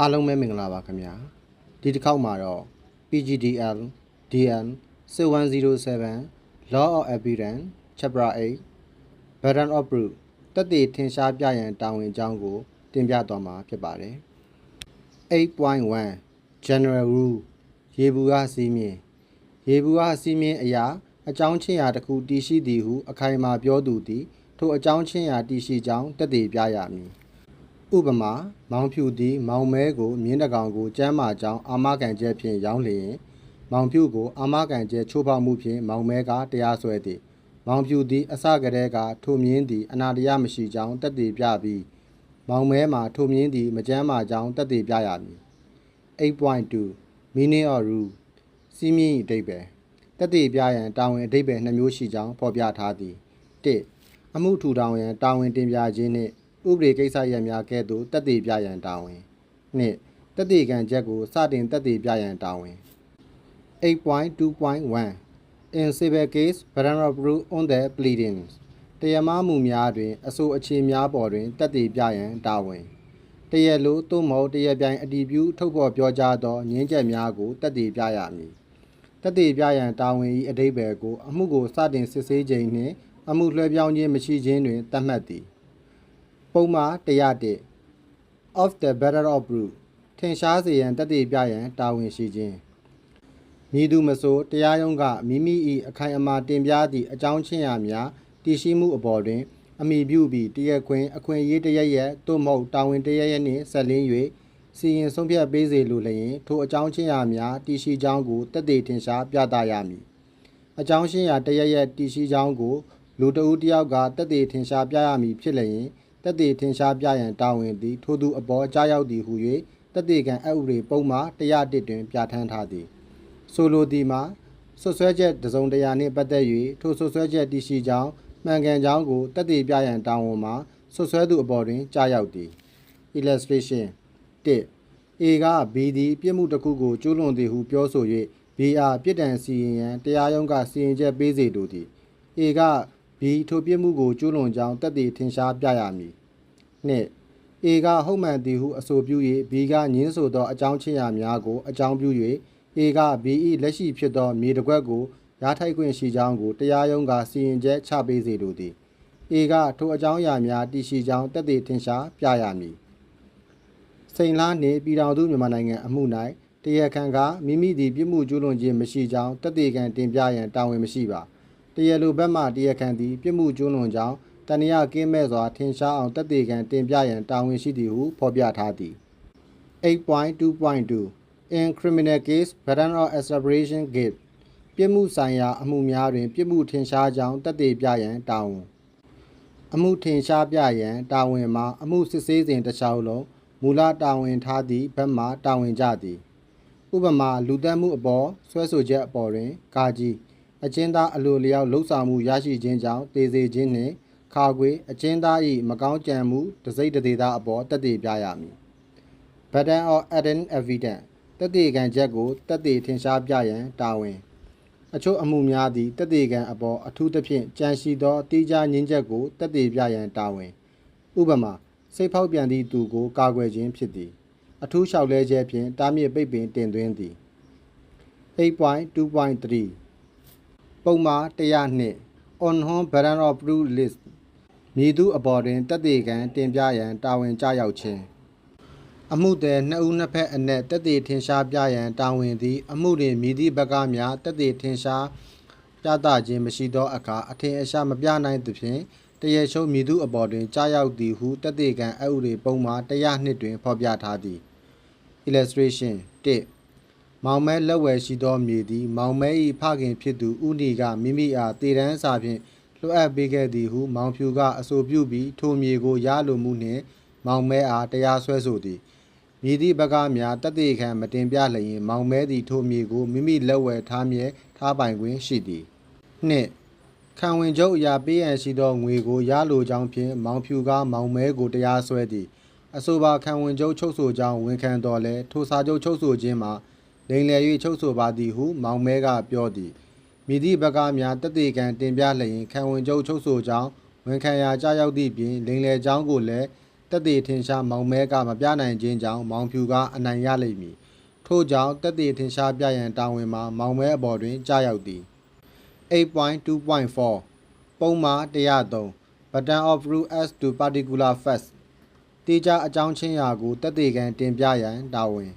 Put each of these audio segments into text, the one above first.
အားလုံးပဲမင်္ဂလာပါခင်ဗျာဒီတစ်ခေါက်မှာတော့ PGDL DN 6107 Law of Evidence Chapter 8 Burden of Proof တက်တည်ထင်ရှားပြရန်တာဝန်အကြောင်းကို တင်ပြသွားမှာဖြစ်ပါတယ်8.1 General Rule ရေဘူးကစီးမြင်ရေဘူးကစီးမြင်အရာအကြောင်းချင်းရာတစ်ခုတည်ရှိသည်ဟုအခိုင်အမာပြောသူသည်ထိုအကြောင်းချင်းရာတည်ရှိကြောင်းတက်တည်ပြရမည် ဥပမာမောင်ဖြူသည် မောင်မဲကိုမြင်းတကောင်ကိုကျမ်းမာကြောင်းအာမခံချက်ဖြင့်ရောင်းလျင်မောင်ဖြူကိုအာမခံချက်ချိုးဖောက်မှုဖြင့်မောင်မဲကတရားစွဲသည်မောင်ဖြူသည်အစကတည်းကထိုမြင်းသည်အနာတရားမရှိကြောင်းတက်တည်ပြပြီးမောင်မဲမှာထိုမြင်းသည်မကျမ်းမာကြောင်းတက်တည်ပြရမည်8.2 meaning or rule စီးမြင့်၏အဓိပ္ပာယ်တက်တည်ပြရန်တာဝန်အဓိပ္ပာယ်နှစ်မျိုးရှိကြောင်းဖော်ပြထားသည်1အမှုထူထောင်ရန်တာဝန်တင်ပြခြင်းနှင့် ဥပဒေကိစ္စရပ်များကဲ့သို့တက်တည်ပြရန်တာဝန်နှစ်တက်တည်ခံချက်ကိုစတင်တက်တည်ပြရန်တာဝန်8.2.1 In civil case burden of proof on the pleadings တရားမမှုများတွင် အဆိုအခြေများပေါ်တွင်တက်တည်ပြရန်တာဝန်တရားလိုသို့မဟုတ်တရားပြိုင်အတည်ပြုထုတ်ဖော်ပြောကြားသောငြင်းချက်များကိုတက်တည်ပြရမည်တက်တည်ပြရန်တာဝန်၏အဓိပ္ပာယ်ကို အမှုကိုစတင်စစ်ဆေးခြင်းနှင့်အမှုလွှဲပြောင်းခြင်းမရှိခြင်းတွင်သတ်မှတ်သည် ပုံမှာ101 of the better of proof ထင်ရှားစေရန်တက်တည်ပြရန်တာဝန်ရှိခြင်းမည်သူမဆိုတရားရုံးကမိမိ၏အခိုင်အမာတင်ပြသည့်အကြောင်းချင်းရာများတည်ရှိမှုအပေါ်တွင် အမိပြုပြီးတရားခွင်အခွင့်အရေးတရရက်သို့မဟုတ်တာဝန်တရရက်နှင့်ဆက်လင်း၍စီရင်ဆုံးဖြတ်ပေးစေလိုလျင်ထိုအကြောင်းချင်းရာများတည်ရှိကြောင်းကိုတက်တည်ထင်ရှားပြသရမည်အကြောင်းချင်းရာတရရက်တည်ရှိကြောင်းကိုလူတဦးတစ်ယောက်ကတက်တည်ထင်ရှားပြရမည်ဖြစ်လျင် တက်တည်ထင်ရှားပြရန်တာဝန်သည်ထိုသူအပေါ်ကြားရောက်သည်ဟု၍တက်တည်ကံအဥပဒေပုံမှာ101တွင်ပြဋ္ဌာန်းထားသည်ဆိုလိုသည်မှာဆွဆွဲချက်တစုံတရာနှင့်ပတ်သက်၍ထိုဆွဆွဲချက်တည်ရှိကြောင်းမှန်ကန်ကြောင်းကိုတက်တည်ပြရန်တာဝန်မှာဆွဆွဲသူအပေါ်တွင်ကြားရောက်သည် illustration 1 A က B သည်ပြစ်မှုတစ်ခုကိုကျူးလွန်သည်ဟုပြောဆို၍ B အားပြစ်ဒဏ်စီရင်ရန်တရားရုံးကစီရင်ချက်ပေးစေလိုသည် A က B ထိုပြစ်မှုကိုကျူးလွန်ကြောင်းတက်တည်ထင်ရှားပြရမည်။နှစ် A ကဟုတ်မှန်သည်ဟုအဆိုပြု၍ B ကညင်းဆိုသောအကြောင်းချင်းရာများကိုအကြောင်းပြု၍ A က B ၏လက်ရှိဖြစ်သောမြေတစ်ခွက်ကိုရားထိုက်ခွင့်ရှိကြောင်းကိုတရားရုံးကစီရင်ချက်ချပေးစေလိုသည်။ A ကထိုအကြောင်းအရာများတည်ရှိကြောင်းတက်တည်ထင်ရှားပြရမည်။စိန်လားနှင့်ပြည်တော်သူမြန်မာနိုင်ငံအမှု၌တရားခံကမိမိသည်ပြစ်မှုကျူးလွန်ခြင်းမရှိကြောင်းတက်တည်ခံတင်ပြရန်တာဝန်မရှိပါ။ တရားလိုဘက်မှတရားခံသည်ပြစ်မှုကျူးလွန်ကြောင်းတဏှာကင်းမဲ့စွာထင်ရှားအောင်တက်တည်ခံတင်ပြရန်တာဝန်ရှိသည်ဟုဖော်ပြထားသည်8.2.2 In criminal case burden of establishing guilt ပြစ်မှုဆိုင်ရာအမှုများတွင် ပြစ်မှုထင်ရှားကြောင်းတက်တည်ပြရန်တာဝန်အမှုထင်ရှားပြရန်တာဝန်မှာအမှုစစ်ဆေးစဉ်တစ်လျှောက်လုံးမူလတာဝန်ထားသည့်ဘက်မှတာဝန်ကြသည် ဥပမာလူသက်မှုအပေါ်ဆွဲဆိုချက်အပေါ်တွင်ကာကြီး အကျဉ်းသားအလိုလျောက်လှုပ်ဆောင်မှုရရှိခြင်းကြောင့်တည်စေခြင်းနှင့်ခါခွေအကျဉ်းသား၏မကောင်းကြံမှုတစိမ့်တသေးသားအပေါ်တက်တည်ပြရမည် burden of adding evidence တက်တည်ခံချက်ကိုတက်တည်ထင်ရှားပြရန်တာဝန်အချို့အမှုများသည့်တက်တည်ခံအပေါ်အထူးသဖြင့်ကြံရှိသောတိကျငင်းချက်ကိုတက်တည်ပြရန်တာဝန်ဥပမာစိတ်ဖောက်ပြန်သည့်သူကိုကာကွယ်ခြင်းဖြစ်သည် အထူးလျှောက်လဲခြင်းဖြင့်တားမြစ်ပိတ်ပင်တင်သွင်းသည်8.2.3 ပုံမှာ100နှစ် on home burden of proof list မည်သူအပေါ်တွင်တက်တည်ခံတင်ပြရန်တာဝန်ကြရောက်ခြင်းအမှုသည်နှစ်ဦးနှစ်ဖက်အနက်တက်တည်ထင်ရှားပြရန်တာဝန်သည် အမှုတွင်မည်သည့်ဘက်ကများတက်တည်ထင်ရှားပြသခြင်းမရှိသောအခါအထင်အရှားမပြနိုင်သဖြင့်တရရှုံးမည်သူအပေါ်တွင်ကြားရောက်သည်ဟုတက်တည်ခံအဥတွေပုံမှာ100နှစ်တွင်ဖော်ပြထားသည် illustration 1 မောင်မဲလက်ဝယ်ရှိသောမြေသည် မောင်မဲ၏ဖခင်ဖြစ်သူဥနီကမိမိအားတည်တန်းစာဖြင့်လွှတ်အပ်ပေးခဲ့သည်ဟု မောင်ဖြူကအဆိုပြုပြီးထိုမြေကိုရလိုမှုနှင့် မောင်မဲအားတရားစွဲဆိုသည်မြည်သည့်ဘက်ကများတသက်ခံမတင်ပြလျင် မောင်မဲသည်ထိုမြေကိုမိမိလက်ဝယ်ထားမြဲထားပိုင်ခွင့်ရှိသည်နှစ်ခံဝင်ချုပ်အရာပေးရန်ရှိသောငွေကိုရလိုကြောင်းဖြင့်မောင်ဖြူကမောင်မဲကိုတရားစွဲသည်အဆိုပါခံဝင်ချုပ်ချုပ်ဆိုကြောင်းဝန်ခံတော်လဲထိုစာချုပ်ချုပ်ဆိုခြင်းမှာ လိမ်လည်၍ချုပ်ဆိုပါသည်ဟုမောင်မဲကပြောသည်မိသည့်ဘက်ကများတသက်ခံတင်ပြလျင်ခံဝင်ချုပ်ချုပ်ဆိုကြောင်းဝန်ခံရာကြားရောက်သည့်ပြင်လိမ်လည်ကြောင်းကိုလည်းတက်သေးထင်ရှားမောင်မဲကမပြနိုင်ခြင်းကြောင့်မောင်ဖြူကအနိုင်ရလိမ့်မည်ထို့ကြောင့်တက်သေးထင်ရှားပြရန်တာဝန်မှာမောင်မဲအပေါ်တွင်ကြာရောက်သည်8.2.4ပုံမှာ103 button of rule as to particular facts တေချာအကြောင်းချင်းရာကိုတက်သေးကန်တင်ပြရန်တာဝန်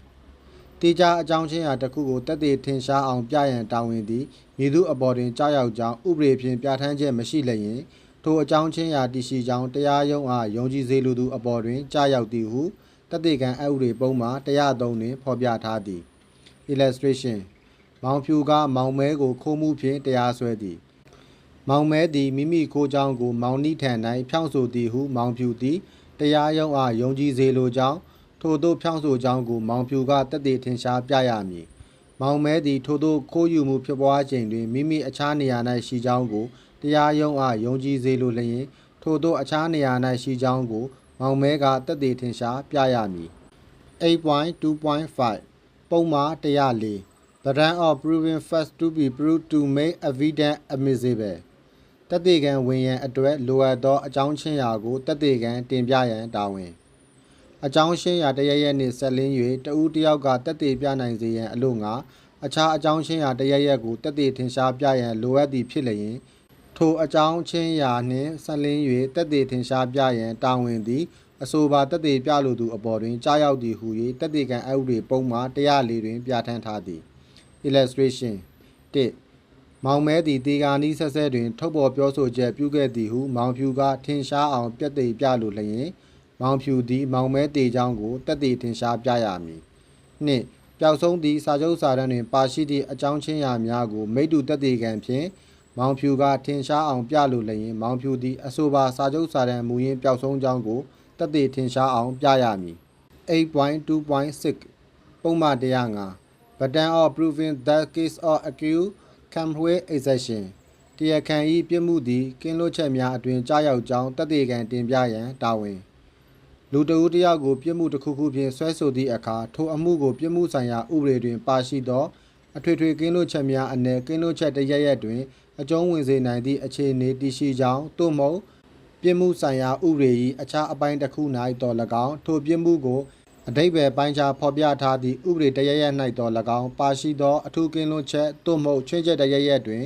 တေချာအကြောင်းချင်းရာတစ်ခုကိုတက်သေးထင်ရှားအောင်ပြရန်တာဝန်သည်မည်သူအပေါ်တွင်ကြာရောက်ကြောင်းဥပဒေဖြင့်ပြဋ္ဌာန်းချက်မရှိလျင်ထိုအကြောင်းချင်းရာတည်ရှိကြောင်းတရားရုံးအားယုံကြည်စေလိုသူအပေါ်တွင်ကြာရောက်သည်ဟုတက်သေးကန်အဥပဒေပုံမှာ103တွင်ဖော်ပြထားသည် illustration မောင်ဖြူကမောင်မဲကိုခိုးမှုဖြင့်တရားစွဲသည်မောင်မဲသည်မိမိကိုကြောင်းကို မောင်နီထံ၌ဖြောင်းဆိုသည်ဟုမောင်ဖြူသည်တရားရုံးအားယုံကြည်စေလိုကြောင်း ထို့သောဖြောင်းဆိုကြောင်းကိုမောင်ဖြူကတက်တည်ထင်ရှားပြရမည်မောင်မဲသည်ထို့သောခိုးယူမှုဖြစ်ပွားချိန်တွင်မိမိအခြားနေရာ၌ရှိကြောင်းကိုတရားရုံးအားယုံကြည်စေလိုလျင်ထို့သောအခြားနေရာ၌ရှိကြောင်းကိုမောင်မဲကတက်တည်ထင်ရှားပြရမည်8.2.5ပုံမှာ104 The rank of proving facts to be proved to make evidence admissible တက်တေကံဝင်ရန်အတွက်လိုအပ်သောအကြောင်းချင်းရာကိုတက်တေကံတင်ပြရန်တာဝန် အကြောင်းရှင်းရာတရရက်နှင့်ဆက်လင်း၍တဦးတစ်ယောက်ကတက်တေပြနိုင်စေရန်အလို့ငါအခြားအကြောင်းချင်းရာတရရက်ကိုတက်တေထင်ရှားပြရန်လိုအပ်သည်ဖြစ်လျင်ထိုအကြောင်းချင်းရာနှင့်ဆက်လင်း၍တက်တေထင်ရှားပြရန်တာဝန်သည်အဆိုပါတက်တေပြလိုသူအပေါ်တွင်ကြားရောက်သည်ဟု၍တက်တေကံအဥပဒေပုံမှာ104တွင်ပြဋ္ဌာန်းထားသည် illustration 1မောင်မဲသည်တေဂာနီးဆက်ဆက်တွင်ထုတ်ပေါ်ပြောဆိုချက်ပြုခဲ့သည်ဟုမောင်ဖြူကထင်ရှားအောင်ပြက်သိပြလိုလျင် မောင်ဖြူသည် မောင်မဲတေချောင်းကိုတက်တေထင်ရှားပြရမည်နှင့်ပျောက်ဆုံးသည့်စာချုပ်စာတမ်းတွင်ပါရှိသည့်အကြောင်းချင်းရာများကိုမိတ္တူတက်တေကံဖြင့်မောင်ဖြူကထင်ရှားအောင်ပြလိုလျင်မောင်ဖြူသည်အဆိုပါစာချုပ်စာတမ်းမူရင်းပျောက်ဆုံးကြောင်းကိုတက်တေထင်ရှားအောင်ပြရမည်8.2.6ပုံမှန်105 button of proving that case or accused can with exception တရားခံ၏ပြစ်မှုသည်ကင်းလွတ်ချက်များအတွင်ကြားရောက်ကြောင်းတက်သေးကံတင်ပြရန်တာဝန် လူတဦးတစ်ယောက်ကိုပြစ်မှုတစ်ခုခုဖြင့်ဆွဲဆိုသည့်အခါထိုအမှုကိုပြစ်မှုဆိုင်ရာဥပဒေတွင်ပါရှိသောအထွေထွေကင်းလွတ်ချက်များအနက်ကင်းလွတ်ချက်တစ်ရက်ရက်တွင်အကျုံးဝင်စေနိုင်သည့်အခြေအနေတည်ရှိကြောင်းသို့မဟုတ်ပြစ်မှုဆိုင်ရာဥပဒေ၏အခြားအပိုင်းတစ်ခု၌တော်၎င်းထိုပြစ်မှုကိုအတိတ်ပဲပိုင်းခြားဖော်ပြထားသည့်ဥပဒေတရရက်၌တော်၎င်းပါရှိသောအထူးကင်းလွတ်ချက်သို့မဟုတ်ချွင်းချက်တရရက်တွင်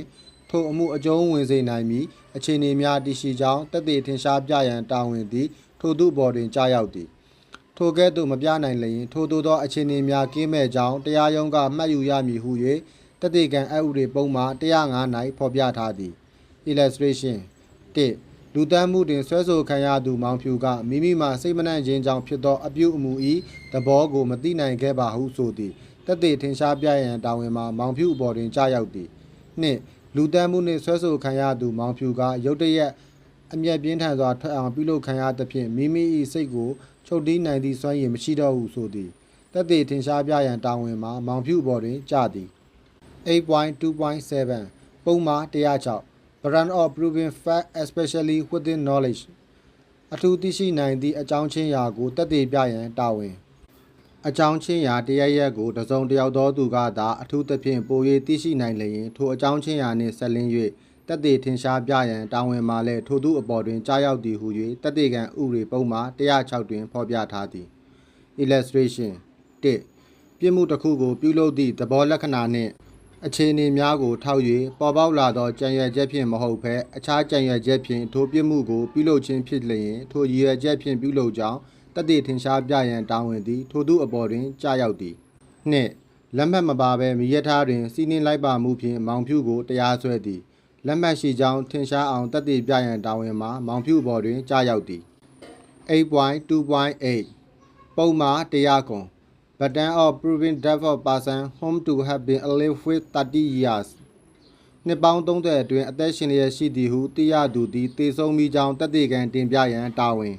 ထိုအမှုအကျုံးဝင်စေနိုင်မည်အခြေအနေများတည်ရှိကြောင်းတက်သေးထင်ရှားပြရန်တာဝန်သည် ထိုသူဘော်တွင်ကြားရောက်သည်ထိုကဲ့သို့မပြနိုင်လျင်ထိုသို့သောအခြေအနေများကင်းမဲ့ကြောင်းတရားရုံးကမှတ်ယူရမည်ဟု၍တက်သေးကံအဥပဒေပုံမှာ105၌ဖော်ပြထားသည် illustration 1လူတန်းမှုတွင်ဆွဲဆိုခံရသူမောင်ဖြူကမိမိမှစိတ်မနှံ့ခြင်းကြောင့်ဖြစ်သောအပြုအမူ၏သဘောကိုမသိနိုင်ခဲ့ပါဟုဆိုသည်တက်သေးထင်ရှားပြရန်တာဝန်မှာမောင်ဖြူအပေါ်တွင်ကြားရောက်သည်နှင့်လူတန်းမှုနှင့်ဆွဲဆိုခံရသူမောင်ဖြူကရုတ်တရက် အမျက်ပြင်းထန်စွာထွက်အောင်ပြုလုပ်ခံရသဖြင့်မိမိ၏စိတ်ကိုချုပ်တီးနိုင်သည့်စွမ်းရည်မရှိတော့ဟုဆိုသည်တက်သေးထင်ရှားပြရန်တာဝန်မှာမောင်ဖြူအပေါ်တွင်ကြားသည်8.2.7ပုံမှာ106 brand of proving fact especially within knowledge အထူးသိရှိနိုင်သည့်အကြောင်းချင်းရာကိုတက်တည်ပြရန်တာဝန်အကြောင်းချင်းရာတရရက်ကိုတစုံတယောက်သောသူကသာအထူးသဖြင့်ပို၍သိရှိနိုင်လျင်ထိုအကြောင်းချင်းရာနှင့်ဆက်လင်း၍ တက်တည်ထင်ရှားပြရန်တာဝန်မှာလည်းထိုသူအပေါ်တွင်ကြားရောက်သည်ဟု၍တက်တည်ကံဥရေပုံမှာ106တွင်ဖော်ပြထားသည် illustration 1ပြစ်မှုတစ်ခုကိုပြုလုပ်သည့်သဘောလက္ခဏာနှင့်အခြေအနေများကိုထောက်၍ပေါ်ပေါက်လာသောကြံရွယ်ချက်ဖြင့်မဟုတ်ဘဲအခြားကြံရွယ်ချက်ဖြင့်ထိုပြစ်မှုကိုပြုလုပ်ခြင်းဖြစ်လျင်ထိုရည်ရွယ်ချက်ဖြင့်ပြုလုပ်ကြောင်းတည်တည်ထင်ရှားပြရန်တာဝန်သည်ထိုသူအပေါ်တွင်ကြာရောက်သည်နှင့်လက်မှတ်မပါဘဲမိရထားတွင်စီးနှင်းလိုက်ပါမှုဖြင့်မောင်ဖြူကိုတရားစွဲသည် လက်မှတ်ရှိကြောင်းထင်ရှားအောင်တည်တည်ပြရန်တာဝန်မှာမောင်ဖြူအပေါ်တွင်ကြာရောက်သည်8.2.8ပုံမှာတရားကွန် burden of proving death of person whom to have been alive with 30 years နှစ်ပေါင်း30အတွင်းအသက်ရှင်လျက်ရှိသည်ဟုသိရသူသည်တေဆုံးမိကြောင်းတက်သေးကံတင်ပြရန်တာဝန်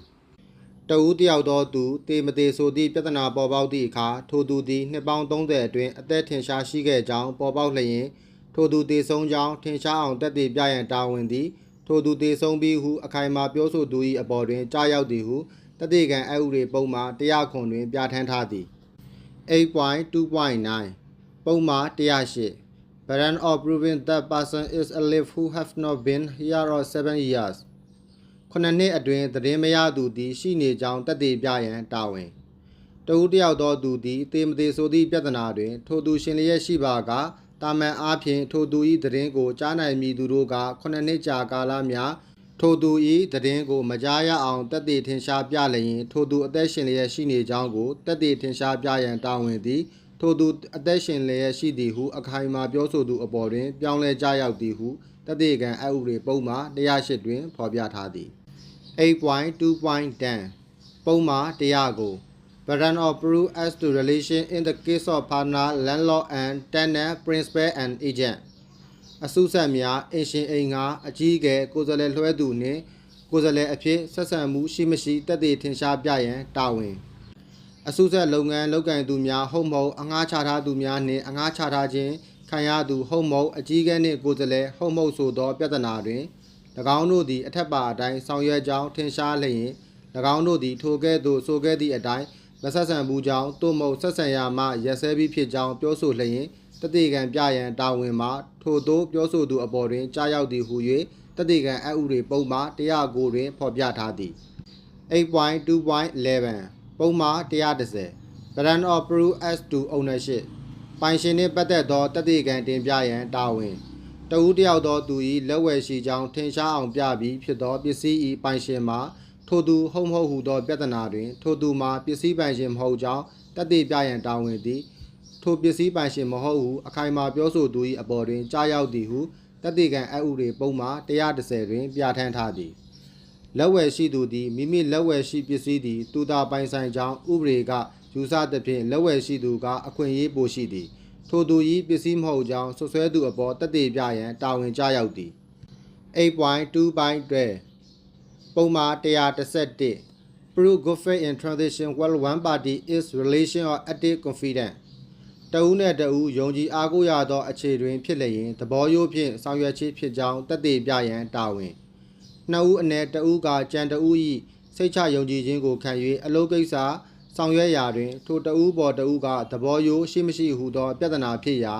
တဦးတယောက်သောသူတေမတေဆိုသည့်ပြဿနာပေါ်ပေါက်သည့်အခါထိုသူသည်နှစ်ပေါင်း30အတွင်းအသက်ထင်ရှားရှိခဲ့ကြောင်းပေါ်ပေါက်လျင် ထိုသူတေဆုံးကြောင်းထင်ရှားအောင်တက်သေးပြရန်တာဝန်သည်ထိုသူတေဆုံးပြီးဟုအခိုင်အမာပြောဆိုသူ၏အပေါ်တွင်ကြားရောက်သည်ဟုတတိကံအဥရေပုံမှာတရားခွန်တွင်ပြဋ္ဌာန်းထားသည်8.2.9ပုံမှာ108 Burden of proving that person is alive who have not been here or 7 years ခုနှစ်နှစ်အတွင်းသတင်းမရသူသည်ရှိနေကြောင်းတက်သေးပြရန်တာဝန်တဦးတစ်ယောက်သောသူသည်တေမသေးဆိုသည့်ပြဿနာတွင် ထိုသူရှင်လျက်ရှိပါက တာမန်အားဖြင့်ထိုသူ၏သတင်းကိုကြားနိုင်မည်သူတို့ကခုနှစ်နှစ်ကြာကာလများထိုသူ၏သတင်းကိုမကြားရအောင်တက်သေးထင်ရှားပြလျင်ထိုသူအသက်ရှင်လျက်ရှိနေကြောင်းကိုတက်သေးထင်ရှားပြရန်တာဝန်သည်ထိုသူအသက်ရှင်လျက်ရှိသည်ဟုအခိုင်အမာပြောဆိုသူအပေါ်တွင်ပြောင်းလဲကြရောက်သည်ဟုတသက်ကံအဥပဒေပုံမှာ108တွင်ဖော်ပြထားသည်8.2.10ပုံမှာတရားကို Burden of proof as to relation in the case of partner landlord and tenant principal and agent အစုဆက်များအင်ရှင်အိမ်ငါအကြီးအကဲကိုယ်စားလှယ်လွှဲသူနှင့်ကိုယ်စားလှယ်အဖြစ်ဆက်ဆံမှုရှိမရှိတက်တည်ထင်ရှားပြရန်တာဝန်အစုဆက်လုပ်ငန်းလုပ်ကင်သူများဟုတ်မဟုတ်အငှားချထားသူများနှင့်အငှားချထားခြင်းခံရသူဟုတ်မဟုတ်အကြီးအကဲနှင့်ကိုယ်စားလှယ်ဟုတ်မဟုတ်ဆိုသောပြဿနာတွင်၎င်းတို့သည်အထက်ပါအတိုင်းဆောင်ရွက်ကြောင်းထင်ရှားလျင်၎င်းတို့သည်ထိုကဲ့သို့ဆိုခဲ့သည့်အတိုင်း မဆက်ဆံဘူးကြောင်းသို့မဟုတ်ဆက်ဆံရမှရက်စဲပြီးဖြစ်ကြောင်းပြောဆိုလျင်တတိကံပြရန်တာဝန်မှာထိုသို့ပြောဆိုသူအပေါ်တွင်ကြားရောက်သည်ဟု၍တတိကံအဥပဒေပုံမှာ109တွင်ဖော်ပြထားသည်8.2.11ပုံမှာ130 Brand of proof as to ownership ပိုင်ရှင်နှင့်ပတ်သက်သောတတိကံတင်ပြရန်တာဝန်တဦးတစ်ယောက်သောသူ၏လက်ဝယ်ရှိကြောင်းထင်ရှားအောင်ပြပြီးဖြစ်သောပစ္စည်း၏ပိုင်ရှင်မှာ ထိုသူဟုတ်မဟုတ်ဟုသောပြဿနာတွင် ထိုသူမှာပစ္စည်းပိုင်ရှင်မဟုတ်ကြောင်းတတိပြရန်တာဝန်သည်ထိုပစ္စည်းပိုင်ရှင်မဟုတ်ဟုအခိုင်အမာပြောဆိုသူ၏အပေါ်တွင်ကြားရောက်သည်ဟုတတိကံအဥပဒေပုံမှာ130တွင်ပြဋ္ဌာန်းထားသည်လက်ဝယ်ရှိသူသည်မိမိလက်ဝယ်ရှိပစ္စည်းသည်သူသာပိုင်ဆိုင်ကြောင်းဥပဒေကယူဆသဖြင့်လက်ဝယ်ရှိသူကအခွင့်အရေးပိုရှိသည် ထိုသူ၏ပစ္စည်းမဟုတ်ကြောင်းဆွဆွဲသူအပေါ်တက်တည်ပြရန်တာဝန်ကျရောက်သည်8.2.12 ပုံမှာ131 prove good faith in transition while one party is relation or active confident တဦးနှင့်တဦးယုံကြည်အားကိုးရသောအခြေတွင်ဖြစ်လျင်သဘောရိုးဖြင့်ဆောင်ရွက်ခြင်းဖြစ်ကြောင်းတက်တည်ပြရန်တာဝန်နှစ်ဦးအနက်တဦးကကြံတဦး၏စိတ်ချယုံကြည်ခြင်းကိုခံ၍အလုပ်ကိစ္စဆောင်ရွက်ရာတွင် ထိုတဦးပေါ်တဦးကသဘောရိုးရှိမရှိဟုသောပြဿနာဖြစ်ရာ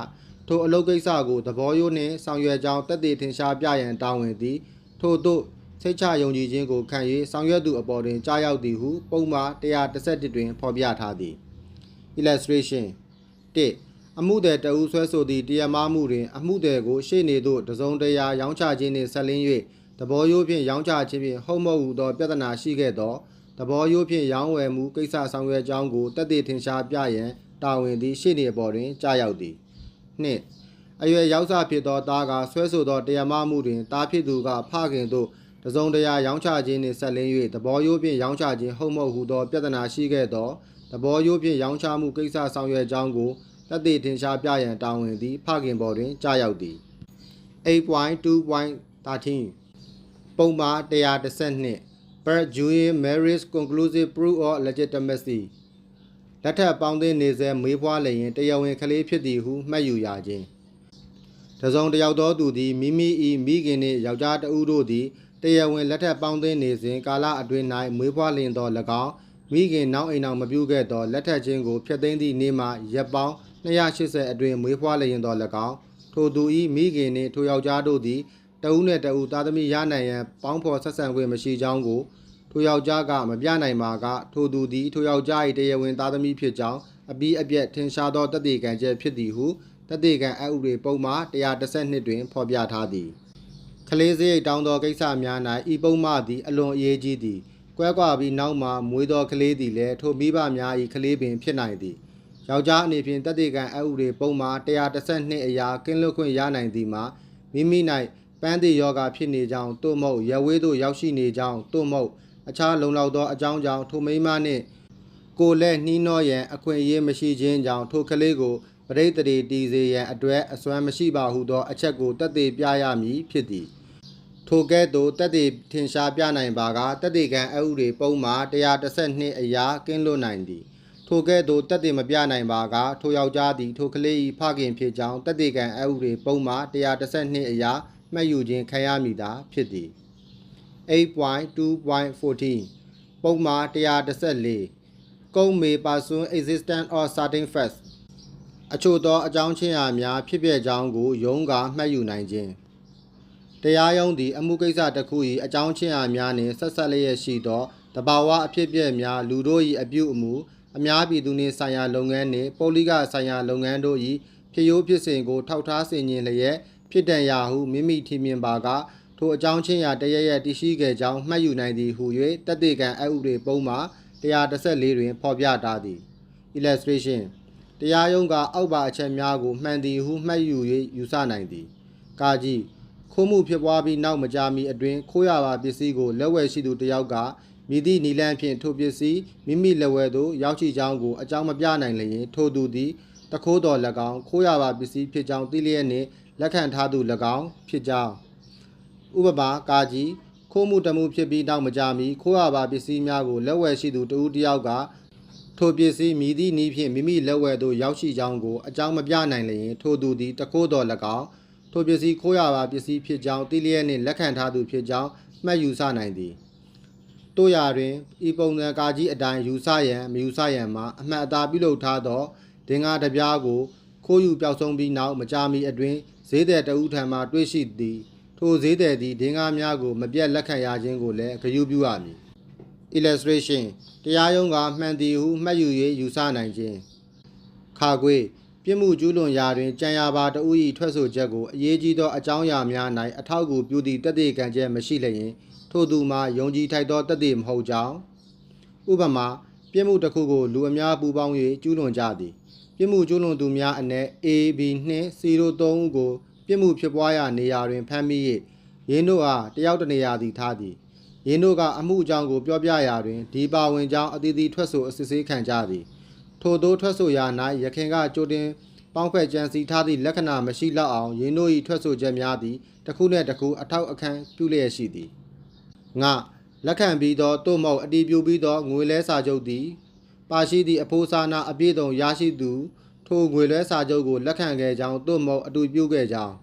ထိုအလုပ်ကိစ္စကိုသဘောရိုးနှင့်ဆောင်ရွက်ကြောင်းတက်တည်ထင်ရှားပြရန်တာဝန်သည်ထို့သို့ စိတ်ချယုံကြည်ခြင်းကိုခံ၍ဆောင်ရွက်သူအပေါ်တွင်ကြားရောက်သည်ဟုပုံမှာ131တွင်ဖော်ပြထားသည် illustration 1အမှုသည်တဦးဆွဲဆိုသည့်တရားမမှုတွင် အမှုသည်ကိုရှေ့နေသို့တစုံတရာရောင်းချခြင်းနှင့်ဆက်လင်း၍သဘောရိုးဖြင့်ရောင်းချခြင်းဖြင့်ဟုတ်မဟုတ်ဟူသောပြဿနာရှိခဲ့သောသဘောရိုးဖြင့်ရောင်းဝယ်မှုကိစ္စဆောင်ရွက်ကြောင်းကိုတက်တည်ထင်ရှားပြရန်တာဝန်သည်ရှေ့နေအပေါ်တွင်ကြားရောက်သည်နှစ်အရွယ်ရောက်စားဖြစ်သောသားကဆွဲဆိုသောတရားမမှုတွင်သားဖြစ်သူကဖခင်သို့ တစုံတရာရောင်းချခြင်းနှင့်ဆက်လင်း၍သဘောရိုးဖြင့်ရောင်းချခြင်းဟုတ်မဟုတ်ဟူသောပြဿနာရှိခဲ့သောသဘောရိုးဖြင့်ရောင်းချမှုကိစ္စဆောင်ရွက်ကြောင်းကိုတက်တည်ထင်ရှားပြရန်တာဝန်သည်ဖခင်ပေါ်တွင်ကြားရောက်သည်8.2.13ပုံမှာ112 per jury marriage conclusive proof of legitimacy လက်ထပ်ပေါင်းသင်းနေစေမေးဖွားလျင်တရားဝင်ကလေးဖြစ်သည်ဟုမှတ်ယူရခြင်းတစုံတစ်ယောက်သောသူသည်မိမိ၏မိခင်နှင့်ယောက်ျားတဦးတို့သည် တရားဝင်လက်ထပ်ပေါင်းသင်းနေစဉ်ကာလအတွင်း၌မွေးဖွားလျင်သော၎င်းမိခင်နောက်အိမ်အောင်မပြုခဲ့သောလက်ထပ်ခြင်းကိုဖျက်သိမ်းသည့်နေ့မှရက်ပေါင်း280အတွင်းမွေးဖွားလျင်သော၎င်းထိုသူ၏မိခင်နှင့်ထိုယောက်ျားတို့သည်တဦးနှင့်တဦးသားသမီးရနိုင်ရန်ပေါင်းဖော်ဆက်ဆံခွင့်မရှိကြောင်းကိုထိုယောက်ျားကမပြနိုင်ပါကထိုသူသည်ထိုယောက်ျား၏တရားဝင်သားသမီးဖြစ်ကြောင်းအပြီးအပြက်ထင်ရှားသောတသက်ခံချက်ဖြစ်သည်ဟုတသက်ခံအဥပဒေပုံမှာ112တွင်ဖော်ပြထားသည် ကလေးစရိတ်တောင်းသောကိစ္စများ၌ဤပုံမှာသည်အလွန်အရေးကြီးသည်ကွဲကွာပြီးနောက်မှမွေးသောကလေးသည်လည်းထိုမိဘများ၏ကလေးပင်ဖြစ်နိုင်သည်ယောက်ျားအနေဖြင့်တသက်ခံအဥပဒေပုံမှာ112အရာကင်းလွတ်ခွင့်ရနိုင်သည်မှာမိမိ၌ပန်းသည်ယောဂဖြစ်နေကြောင်းတို့မဟုတ်ရဝေးသို့ရောက်ရှိနေကြောင်းတို့မဟုတ်အခြားလုံလောက်သောအကြောင်းကြောင့်ထိုမိန်းမနှင့်ကိုယ်လက်နှီးနှောရန်အခွင့်အရေးမရှိခြင်းကြောင့်ထိုကလေးကို ပရိသေတွေတီစေရန်အတွက်အစွမ်းမရှိပါဟုသောအချက်ကိုတက်သေးပြရမည်ဖြစ်သည်ထိုကဲ့သို့တက်သေးထင်ရှားပြနိုင်ပါကတက်သေးကံအဥတွေပုံမှာ112အရာကင်းလွတ်နိုင်သည်ထိုကဲ့သို့တက်သေးမပြနိုင်ပါကထိုယောက်ျားသည်ထိုကလေး၏ဖခင်ဖြစ်ကြောင်းတက်သေးကံအဥတွေပုံမှာ112အရာမှတ်ယူခြင်းခံရမည်သာဖြစ်သည်8.2.14ပုံမှာ114ကုန်းမေပါစွန်း existence or certain facts အချို့သောအကြောင်းချင်းရာများဖြစ်ပျက်ကြောင်းကိုယုံကမှတ်ယူနိုင်ခြင်းတရားရုံးသည်အမှုကိစ္စတစ်ခု၏အကြောင်းချင်းအားများနှင့်ဆက်ဆက်လျက်ရှိသောတဘာဝအဖြစ်အပျက်များလူတို့၏အပြုအမူအများပြည်သူနှင့်ဆိုင်ရာလုပ်ငန်းနှင့်ပုဂ္ဂလိကဆိုင်ရာလုပ်ငန်းတို့၏ဖြစ်ရိုးဖြစ်စဉ်ကိုထောက်ထားဆင်ခြင်လျက်ဖြစ်တန်ရာဟုမိမိထင်မြင်ပါကထိုအကြောင်းချင်းရာတရရက်တည်ရှိခဲ့ကြောင်းမှတ်ယူနိုင်သည်ဟု၍တသက်ကံအဥပဒေပုံမှာ114တွင်ဖော်ပြထားသည် illustration တရားရုံးကအောက်ပါအချက်များကိုမှန်သည်ဟုမှတ်ယူ၍ယူဆနိုင်သည်ကာကြီးခိုးမှုဖြစ်ပွားပြီးနောက်မကြာမီအတွင်းခိုးရပါပစ္စည်းကိုလက်ဝယ်ရှိသူတစ်ယောက်ကမိသည့်နီလန်းဖြင့်ထိုပစ္စည်းမိမိလက်ဝယ်သို့ရောက်ရှိကြောင်းကိုအကြောင်းမပြနိုင်လျင်ထိုသူသည်တခိုးတော်၎င်းခိုးရပါပစ္စည်းဖြစ်ကြောင်းသိလျက်နှင့်လက်ခံထားသူ၎င်းဖြစ်ကြောင်းဥပမာကာကြီးခိုးမှုတမှုဖြစ်ပြီးနောက်မကြာမီခိုးရပါပစ္စည်းများကိုလက်ဝယ်ရှိသူတဦးတစ်ယောက်က ထိုပစ္စည်းမြည်သည့်နည်းဖြင့်မိမိလက်ဝဲသို့ရောက်ရှိကြောင်းကိုအကြောင်းမပြနိုင်လျင် ထိုသူသည်တကိုးတော်၎င်းထိုပစ္စည်းခိုးရပါပစ္စည်းဖြစ်ကြောင်းတိလျက်နှင့်လက်ခံထားသူဖြစ်ကြောင်းမှတ်ယူဆနိုင်သည်တို့ရာတွင်ဤပုံစံကာကြီးအတိုင်းယူဆရန်မယူဆရန်မှာအမှတ်အသားပြုလုပ်ထားသောဒင်္ဂါတစ်ပြားကိုခိုးယူပျောက်ဆုံးပြီးနောက်မကြာမီအတွင်းဈေးသည်တဦးထံမှတွေ့ရှိသည်ထိုဈေးသည်သည်ဒင်္ဂါများကိုမပြတ်လက်ခံရခြင်းကိုလည်းဂရုပြုရမည် illustration တရားရုံးကမှန်သည်ဟုမှတ်ယူ၍ယူဆနိုင်ခြင်းခါခွေပြစ်မှုကျူးလွန်ရာတွင်ကြံရပါတဦး၏ထွက်ဆိုချက်ကိုအရေးကြီးသောအကြောင်းအရာများ၌အထောက်အကူပြုသည့်တသက်ကံချက်မရှိလျင်ထိုသူမှာယုံကြည်ထိုက်သောတသက်မဟုတ်ကြောင်းဥပမာပြစ်မှုတစ်ခုကိုလူအများပူးပေါင်း၍ကျူးလွန်ကြသည်ပြစ်မှုကျူးလွန်သူများအနက် A B နှင့် C တို့၃ဦးကိုပြစ်မှုဖြစ်ပွားရာနေရာတွင်ဖမ်းမိ၍ရင်းတို့အားတယောက်တစ်နေရာသည်ထားသည် ရင်းတို့ကအမှုအကြောင်းကိုပြောပြရာတွင်ဒီပါဝင်ကြောင်းအသီးသီးထွက်ဆိုအစစ်ဆေးခံကြသည်ထို့သောထွက်ဆိုရာ၌ရခင်ကကြိုတင်ပေါင်းဖက်ကြံစီထားသည့်လက္ခဏာမရှိလောက်အောင်ရင်းတို့၏ထွက်ဆိုချက်များသည်တစ်ခုနှင့်တစ်ခုအထောက်အခန့်ပြုလျက်ရှိသည်ငါလက်ခံပြီးသောသို့မဟုတ်အတီးပြူပြီးသောငွေလဲစာချုပ်သည်ပါရှိသည့်အဖိုးစားနာအပြည့်စုံရရှိသူထိုငွေလဲစာချုပ်ကိုလက်ခံခဲ့ကြောင်းသို့မဟုတ်အတူပြုခဲ့ကြောင်း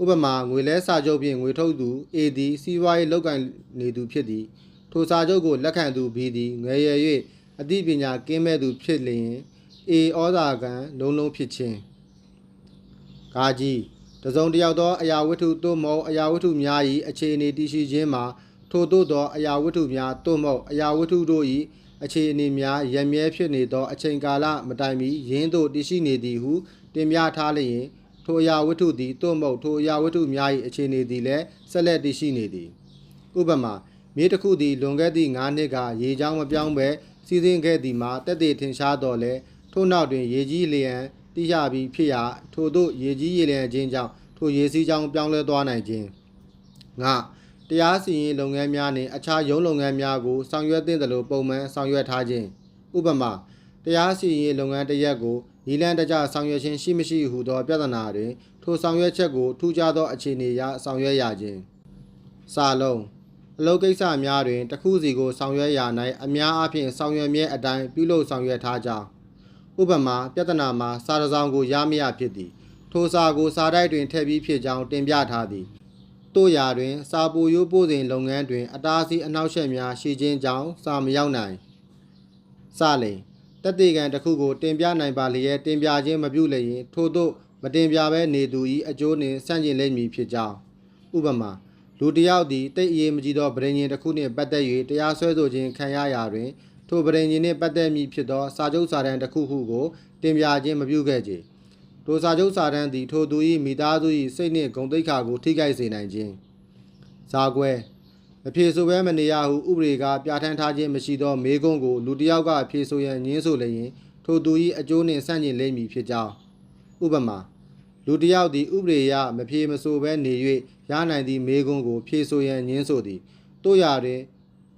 ဥပမာငွေလဲစာချုပ်ဖြင့်ငွေထုတ်သူ A သည်စီးပွားရေးလုပ်ကိုင်နေသူဖြစ်သည်ထိုစာချုပ်ကိုလက်ခံသူ B သည်ငယ်ရွယ်၍အသိပညာကင်းမဲ့သူဖြစ်လျင် A ဩဇာကံလုံးလုံးဖြစ်ခြင်းကာကြီးတစုံတစ်ယောက်သောအရာဝတ္ထုသို့မဟုတ်အရာဝတ္ထုများ၏အခြေအနေတည်ရှိခြင်းမှာထို့သို့သောအရာဝတ္ထုများသို့မဟုတ်အရာဝတ္ထုတို့၏အခြေအနေများရမြဲဖြစ်နေသောအချိန်ကာလမတိုင်မီရင်းသို့တည်ရှိနေသည်ဟုတင်ပြထားလျင် ထိုအရာဝတ္ထုသည်သို့မဟုတ်ထိုအရာဝတ္ထုများ၏အခြေအနေသည်လည်းဆက်လက်တည်ရှိနေသည်ဥပမာမြေတစ်ခုသည်လွန်ခဲ့သည့်9နှစ်ကရေချောင်းမပြောင်းပဲစီစဉ်ခဲ့သည်မှာတက်တည်ထင်ရှားတော်လဲထို့နောက်တွင်ရေကြီးလျံတိရပြီးဖြစ်ရာထို့သို့ရေကြီးရေလျံခြင်းကြောင့်ထိုရေစီးကြောင်းပြောင်းလဲသွားနိုင်ခြင်းငါတရားစီရင်လုပ်ငန်းများနှင့်အခြားရုံးလုပ်ငန်းများကိုဆောင်ရွက်သင့်သလိုပုံမှန်ဆောင်ရွက်ထားခြင်းဥပမာတရားစီရင်လုပ်ငန်းတစ်ရပ်ကို နီလန်းတကြဆောင်ရွက်ခြင်းရှိမရှိဟုသောပြဿနာတွင်ထိုဆောင်ရွက်ချက်ကိုထူးခြားသောအခြေအနေအရဆောင်ရွက်ရခြင်းစာလုံးအလုပ်ကိစ္စများတွင်တစ်ခုစီကိုဆောင်ရွက်ရာ၌အများအားဖြင့်ဆောင်ရွက်မြဲအတိုင်းပြုလုပ်ဆောင်ရွက်ထားကြောင်းဥပမာပြဿနာမှာစာတစ်စောင်ကိုရမရဖြစ်သည်ထိုစာကိုစာတိုက်တွင်ထည့်ပြီးဖြစ်ကြောင်းတင်ပြထားသည်တို့ရာတွင် စာပူရိုးပို့စဉ်လုပ်ငန်းတွင် အတားအဆီးအနှောက်အယှက်များရှိခြင်းကြောင့်စာမရောက်နိုင်စလိန် တက်တေကံတစ်ခုကိုတင်ပြနိုင်ပါလျက်တင်ပြခြင်းမပြုလျင်ထို့သို့မတင်ပြဘဲနေသူ၏အကျိုးနှင့်ဆန့်ကျင်လိမ့်မည်ဖြစ်ကြောင်းဥပမာလူတစ်ယောက်သည်တိတ်အရေးမကြီးသောဗြိဉ္ဉ်တစ်ခုနှင့်ပတ်သက်၍တရားစွဲဆိုခြင်းခံရရာတွင်ထိုဗြိဉ္ဉ်နှင့်ပတ်သက်မည်ဖြစ်သောစာချုပ်စာတမ်းတစ်ခုခုကိုတင်ပြခြင်းမပြုခဲ့ကြထိုစာချုပ်စာတမ်းသည်ထိုသူ၏မိသားစု၏စိတ်နှင့်ဂုဏ်သိက္ခာကိုထိခိုက်စေနိုင်ခြင်းဇာကွဲ မဖြေဆိုဘဲမနေရဟုဥပဒေကပြဋ္ဌာန်းထားခြင်းမရှိသောမေးခွန်းကိုလူတစ်ယောက်ကဖြေဆိုရန်ညင်းဆိုလျင်ထိုသူ၏အကျိုးနှင့်ဆန့်ကျင်လိမ့်မည်ဖြစ်ကြောင်းဥပမာလူတစ်ယောက်သည်ဥပဒေအရမဖြေမဆိုဘဲနေ၍ရနိုင်သည့်မေးခွန်းကိုဖြေဆိုရန်ညင်းဆိုသည်တို့ရာတွင်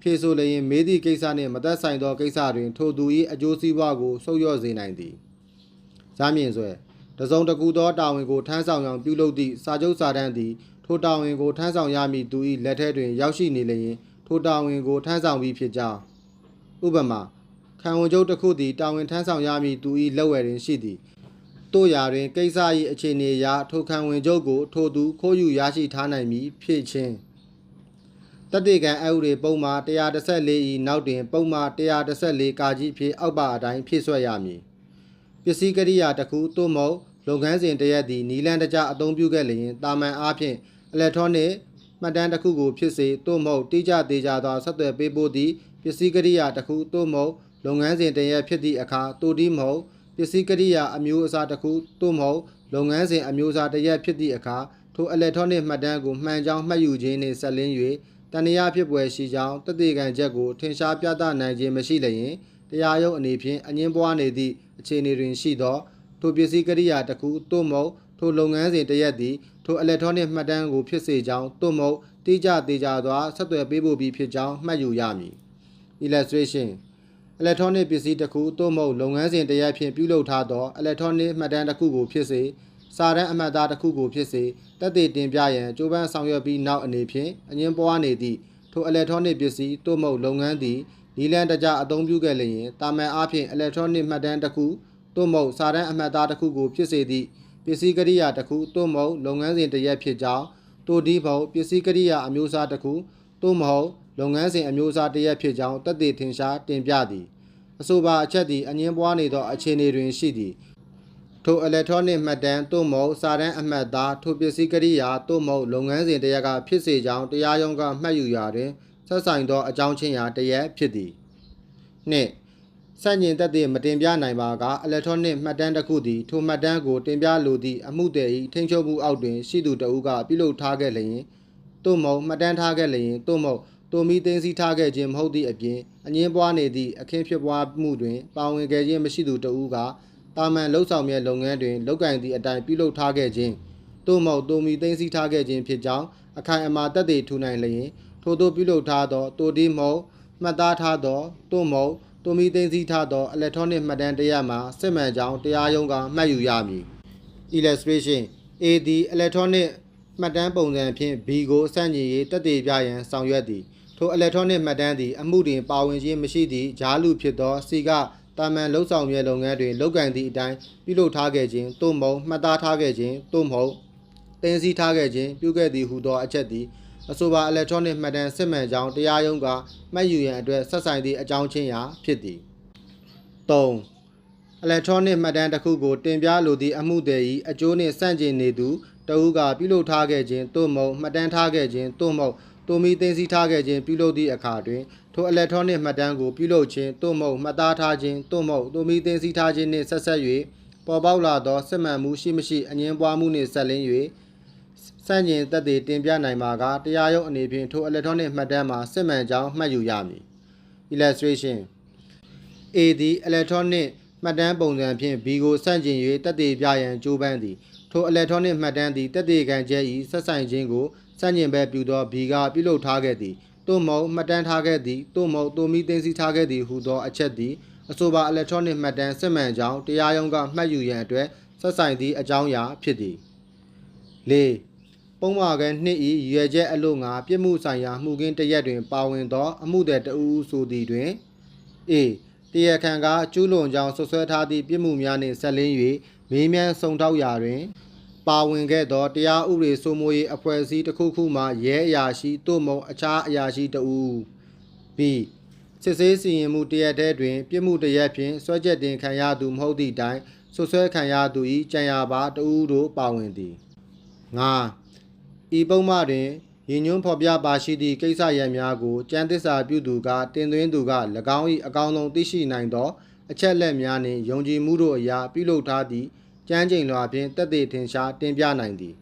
ဖြေဆိုလျင်မေးသည့်ကိစ္စနှင့်မသက်ဆိုင်သောကိစ္စတွင်ထိုသူ၏အကျိုးစီးပွားကိုဆုတ်လျော့စေနိုင်သည်ဇာမြင့်ဆွဲတစုံတစ်ခုသောတာဝန်ကိုထမ်းဆောင်ရန်ပြုလုပ်သည့်စာချုပ်စာတမ်းသည် ထိုတာဝန်ကိုထမ်းဆောင်ရမည့်သူ၏လက်ထက်တွင်ရောက်ရှိနေလျင်ထိုတာဝန်ကိုထမ်းဆောင်ပြီးဖြစ်ကြောင်းဥပမာခံဝန်ချုပ်တစ်ခုသည်တာဝန်ထမ်းဆောင်ရမည့်သူ၏လက်ဝယ်တွင်ရှိသည်တို့ရာတွင်ကိစ္စ၏အခြေအနေအရထိုခံဝင်ချုပ်ကို ထိုသူခိုးယူရရှိထားနိုင်မည်ဖြစ်ခြင်းတတိကံအဥရေပုံမှာ114ဤနောက်တွင် ပုံမှာ114ကာကြီးဖြင့်အောက်ပါအတိုင်းဖြည့်ဆွက်ရမည်ပစ္စည်းကရိယာတစ်ခုသို့မဟုတ်လုပ်ငန်းစဉ်တစ်ရပ်သည်နီလန်းတကျအသုံးပြုခဲ့လျင်တာမန်အားဖြင့် electronic မှတ်တမ်းတစ်ခုကိုဖြစ်စေသို့မဟုတ်တိကျသေးကြသောဆက်သွယ်ပေးပို့သည့်ပစ္စည်းကရိယာတစ်ခုသို့မဟုတ်လုပ်ငန်းစဉ်တစ်ရပ်ဖြစ်သည့်အခါတိုတိမဟုတ်ပစ္စည်းကရိယာအမျိုးအစားတစ်ခုသို့မဟုတ်လုပ်ငန်းစဉ်အမျိုးအစားတစ်ရပ်ဖြစ်သည့်အခါထိုအီလက်ထရောနစ်မှတ်တမ်းကိုမှန်ကြောင်းမှတ်ယူခြင်းနှင့်ဆက်လင်း၍တန်ရာဖြစ်ပွဲရှိကြောင်းတသက်ခံချက်ကိုထင်ရှားပြသနိုင်ခြင်းမရှိလျင်တရားရုံးအနေဖြင့်အငင်းပွားနေသည့်အခြေအနေတွင်ရှိသောထိုပစ္စည်းကရိယာတစ်ခုသို့မဟုတ်ထိုလုပ်ငန်းစဉ်တစ်ရပ်သည် ထိုအီလက်ထရောနစ်မှတ်တမ်းကိုဖြစ်စေကြောင်းသို့မဟုတ်တိကျသေးကြသောဆက်သွယ်ပေးပို့ပြီးဖြစ်ကြောင်းမှတ်ယူရမည် illustration အီလက်ထရောနစ်ပစ္စည်းတစ်ခုသို့မဟုတ်လုပ်ငန်းစဉ်တစ်ရပ်ဖြင့်ပြုလုပ်ထားသောအီလက်ထရောနစ်မှတ်တမ်းတစ်ခုကိုဖြစ်စေစာတမ်းအမှတ်အသားတစ်ခုကိုဖြစ်စေတက်တည်တင်ပြရန်ကြိုးပမ်းဆောင်ရွက်ပြီးနောက်အနေဖြင့်အငင်းပွားနေသည့်ထိုအီလက်ထရောနစ်ပစ္စည်းသို့မဟုတ်လုပ်ငန်းသည်နီလန်တကြအသုံးပြုခဲ့လျင်တာမန်အားဖြင့်အီလက်ထရောနစ်မှတ်တမ်းတစ်ခုသို့မဟုတ်စာတမ်းအမှတ်အသားတစ်ခုကိုဖြစ်စေသည့်ပ စ္စည်းကရိယာတစ်ခုသို့မဟုတ်လုပ်ငန်းစဉ်တစ်ရပ်ဖြစ်ကြောင်းတိုဒီမဟုတ်ပစ္စည်းကရိယာအမျိုးအစားတစ်ခုသို့မဟုတ်လုပ်ငန်းစဉ်အမျိုးအစားတစ်ရပ်ဖြစ်ကြောင်းတက်တည်ထင်ရှားတင်ပြသည်အဆိုပါအချက်သည်အငင်းပွားနေသောအခြေအနေတွင်ရှိသည်ထိုအီလက်ထရောနစ်မှတ်တမ်းသို့မဟုတ်စာတမ်းအမှတ်အသားထိုပစ္စည်းကရိယာသို့မဟုတ်လုပ်ငန်းစဉ်တစ်ရပ်ကဖြစ်စေကြောင်းတရားရုံးကမှတ်ယူရာတွင်ဆက်ဆိုင်သောအကြောင်းချင်းရာတစ်ရပ်ဖြစ်သည်နှင့် စက်ညင်သက်သေမတင်ပြနိုင်ပါကအီလက်ထရောနစ်မှတ်တမ်းတစ်ခုသည်ထိုမှတ်တမ်းကိုတင်ပြလိုသည့်အမှုသည်၏ထိန်းချုပ်မှုအောက်တွင်ရှိသူတဦးကပြုလုပ်ထားခဲ့လျင်သို့မဟုတ်မှတ်တမ်းထားခဲ့လျင်သို့မဟုတ်တိုမီသိမ်းဆည်းထားခဲ့ခြင်းမဟုတ်သည့်အပြင်အငင်းပွားနေသည့်အခင်းဖြစ်ပွားမှုတွင်ပါဝင်ခဲ့ခြင်းမရှိသူတဦးကတာမန်လှုပ်ဆောင်မြဲလုပ်ငန်းတွင်လုပ်ကင်သည့်အတိုင်းပြုလုပ်ထားခဲ့ခြင်းသို့မဟုတ်တိုမီသိမ်းဆည်းထားခဲ့ခြင်းဖြစ်ကြောင်းအခိုင်အမာသက်သေထူနိုင်လျင်ထိုသို့ပြုလုပ်ထားသောတိုဒီမဟုတ်မှတ်သားထားသောသို့မဟုတ် တူမီသိမ်းဆည်းထားသောအီလက်ထရောနစ်မှတ်တမ်းတစ်ရပ်မှာစစ်မှန်ကြောင်းတရားရုံးကမှတ်ယူရမည် illustration A သည် electronic မှတ်တမ်းပုံစံဖြင့် B ကိုစန့်ကျင်ရေးတက်တည်ပြရန်ဆောင်ရွက်သည်ထို electronic မှတ်တမ်းသည်အမှုတွင်ပါဝင်ခြင်းမရှိသည့်ဂျားလူဖြစ်သော C ကတာမန်လှုပ်ဆောင်မြဲလုပ်ငန်းတွင်လုပ်ကင်သည့်အတိုင်းပြုလုပ်ထားခဲ့ခြင်းသို့မဟုတ်မှတ်သားထားခဲ့ခြင်းသို့မဟုတ်တင်စီထားခဲ့ခြင်းပြုခဲ့သည်ဟုသောအချက်သည် အဆိုပါ electronic မှတ်တမ်းစစ်မှန်ကြောင်းတရားရုံးကမှတ်ယူရန်အတွက်ဆက်ဆိုင်သည့်အကြောင်းချင်းရာဖြစ်သည် 3. electronic မှတ်တမ်းတစ်ခုကိုတင်ပြလိုသည့်အမှုသည်၏အကျိုးနှင့်ဆန့်ကျင်နေသူတဦးကပြုလုပ်ထားခဲ့ခြင်းသို့မဟုတ်မှတ်တမ်းထားခဲ့ခြင်းသို့မဟုတ်တူမီသိမ်းဆည်းထားခဲ့ခြင်းပြုလုပ်သည့်အခါတွင်ထို electronic မှတ်တမ်းကိုပြုလုပ်ခြင်းသို့မဟုတ်မှတ်သားထားခြင်းသို့မဟုတ်တူမီသိမ်းဆည်းထားခြင်းနှင့်ဆက်ဆက်၍ပေါ်ပေါက်လာသောစစ်မှန်မှုရှိမရှိအငင်းပွားမှုနှင့်ဆက်လင်း၍ စန့်ကျင်သက်သေတင်ပြနိုင်မှာကတရားရုံးအနေဖြင့်ထို electronic မှတ်တမ်းမှာစစ်မှန်ကြောင်းမှတ်ယူရမည် illustration A သည် electronic မှတ်တမ်းပုံစံဖြင့် B ကိုဆန့်ကျင်၍တက်တည်ပြရန်ကြိုးပမ်းသည်ထို electronic မှတ်တမ်းသည်တက်တည်ခံချက်၏ဆက်ဆိုင်ခြင်းကိုဆန့်ကျင်ဘက်ပြုသော B ကပြုလုပ်ထားခဲ့သည်သို့မဟုတ်မှတ်တမ်းထားခဲ့သည်သို့မဟုတ်တူမီသိမ်းဆည်းထားခဲ့သည်ဟုသောအချက်သည်အဆိုပါ electronic မှတ်တမ်းစစ်မှန်ကြောင်းတရားရုံးကမှတ်ယူရန်အတွက်ဆက်ဆိုင်သည့်အကြောင်းအရာဖြစ်သည်၄ ပုံမှာကနှစ်ဤရွယ်ချက်အလို့ငါပြစ်မှုဆိုင်ရာမှုကင်းတရက်တွင် ပါဝင်သော အမှုသည်တဦးဆိုသည်တွင် A တရားခံကကျူးလွန်ကြောင်းဆွဆွဲထားသည့်ပြစ်မှုများနှင့်ဆက်လင်း၍မေးမြန်းစုံထောက်ရာတွင် ပါဝင်ခဲ့သောတရားဥပဒေစိုးမိုးရေးအဖွဲ့အစည်းတစ်ခုခုမှရဲအရာရှိသို့မဟုတ်အခြားအရာရှိတဦး B စစ်ဆေးစီရင်မှုတရက်တည်းတွင် ပြစ်မှုတရက်ဖြင့်ဆွဲချက်တင်ခံရသူမဟုတ်သည့်တိုင်ဆွဆွဲခံရသူ၏ကြံရပါတဦးတို့ပါဝင်သည်5 ဤပုံမှတွင်ရည်ညွှန်းဖော်ပြပါရှိသည့်ကိစ္စရပ်များကိုကြံသစ္စာပြုသူကတင်သွင်းသူက၎င်း၏အကောင်းဆုံးသိရှိနိုင်သော အချက်လက်များနှင့်ယုံကြည်မှုတို့အရာပြုလုပ်ထားသည့်ကြမ်းကြိမ်လွှာဖြင့်တက်သေးထင်ရှားတင်ပြနိုင်သည်